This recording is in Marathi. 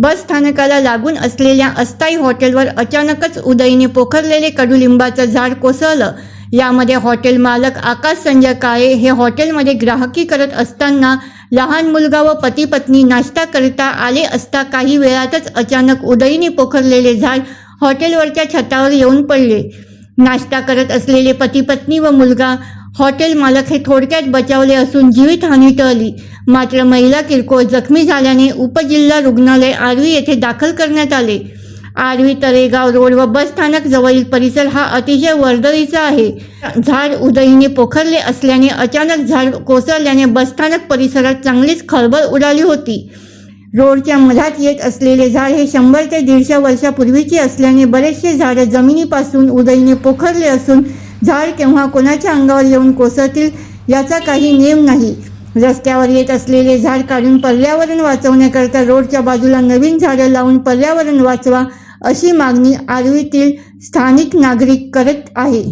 बस स्थानकाला लागून असलेल्या अस्थायी हॉटेलवर अचानकच उदयीने पोखरलेले कडुलिंबाचं झाड कोसळलं. यामध्ये हॉटेल मालक आकाश संजय काळे हे हॉटेलमध्ये ग्राहकी करत असताना लहान मुलगा व पती पत्नी नाश्ता करता आले असता काही वेळातच अचानक उदयीने पोखरलेले झाड हॉटेलवरच्या छतावर येऊन पडले. नाश्ता करत असलेले पती पत्नी व मुलगा हॉटेल मालक हे थोडक्यात बचावले असून जीवितहानी टळली. मात्र महिला किरकोळ जखमी झाल्याने उपजिल्हा रुग्णालय आर्वी येथे दाखल करण्यात आले. आर्वी तळेगाव रोड व बस स्थानक जवळील परिसर हा अतिशय वर्दळीचा आहे. झाड उदयीने पोखरले असल्याने अचानक झाड कोसळल्याने बसस्थानक परिसरात चांगलीच खळबळ उडाली होती. रोडच्या मधात येत असलेले झाड हे शंभर ते दीडशे वर्षापूर्वीचे असल्याने बरेचसे झाडं जमिनीपासून उदयीने पोखरले असून झाड केव्हा कोणाच्या अंगावर येऊन कोसळतील याचा काही नेम नाही. रस्त्यावर येत असलेले झाड काढून पर्यावरण वाचवण्याकरता रोडच्या बाजूला नवीन झाडं लावून पर्यावरण वाचवा अशी मागणी आरवीतील स्थानिक नागरिक करत आहे.